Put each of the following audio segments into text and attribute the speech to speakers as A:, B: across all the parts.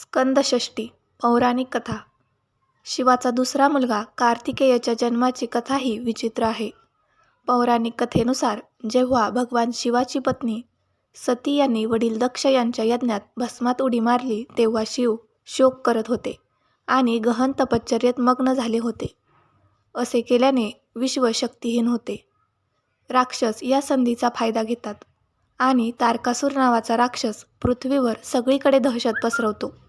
A: स्कंदषष्टी पौराणिक कथा शिवाचा दुसरा मुलगा कार्तिकेयाच्या जन्माची कथाही विचित्र आहे. पौराणिक कथेनुसार जेव्हा भगवान शिवाची पत्नी सती यांनी वडील दक्ष यांच्या यज्ञात भस्मात उडी मारली तेव्हा शिव शोक करत होते आणि गहन तपश्चर्येत मग्न झाले होते. असे केल्याने विश्व शक्तिहीन होते. राक्षस या संधीचा फायदा घेतात आणि तारकासूर नावाचा राक्षस पृथ्वीवर सगळीकडे दहशत पसरवतो.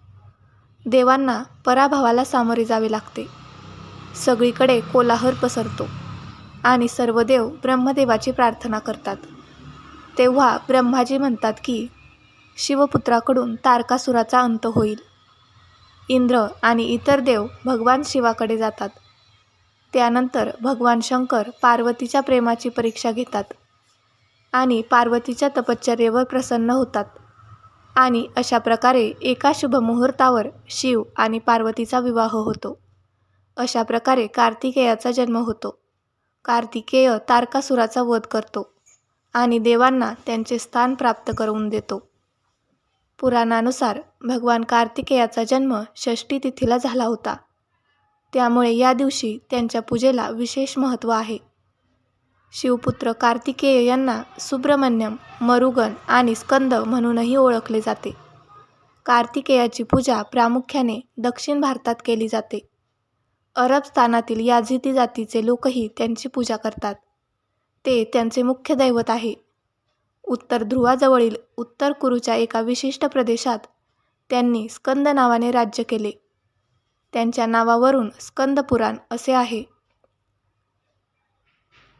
A: देवांना पराभवाला सामोरे जावे लागते. सगळीकडे कोलाहल पसरतो आणि सर्व देव ब्रह्मदेवाची प्रार्थना करतात. तेव्हा ब्रह्माजी म्हणतात की शिवपुत्राकडून तारकासुराचा अंत होईल. इंद्र आणि इतर देव भगवान शिवाकडे जातात. त्यानंतर भगवान शंकर पार्वतीच्या प्रेमाची परीक्षा घेतात आणि पार्वतीच्या तपश्चर्येवर प्रसन्न होतात आणि अशा प्रकारे एका शुभ मुहूर्तावर शिव आणि पार्वतीचा विवाह होतो. अशा प्रकारे कार्तिकेयाचा जन्म होतो. कार्तिकेय तारकासुराचा वध करतो आणि देवांना त्यांचे स्थान प्राप्त करून देतो. पुराणानुसार भगवान कार्तिकेयाचा जन्म षष्ठी तिथीला झाला होता. त्यामुळे या दिवशी त्यांच्या पूजेला विशेष महत्त्व आहे. शिवपुत्र कार्तिकेय यांना सुब्रमण्यम, मरुगन आणि स्कंद म्हणूनही ओळखले जाते. कार्तिकेयाची पूजा प्रामुख्याने दक्षिण भारतात केली जाते. अरब स्थानातील याझिदी जातीचे लोकही त्यांची पूजा करतात. ते त्यांचे मुख्य दैवत आहे. उत्तर ध्रुवाजवळील उत्तर कुरूच्या एका विशिष्ट प्रदेशात त्यांनी स्कंद नावाने राज्य केले. त्यांच्या नावावरून स्कंद पुराण असे आहे.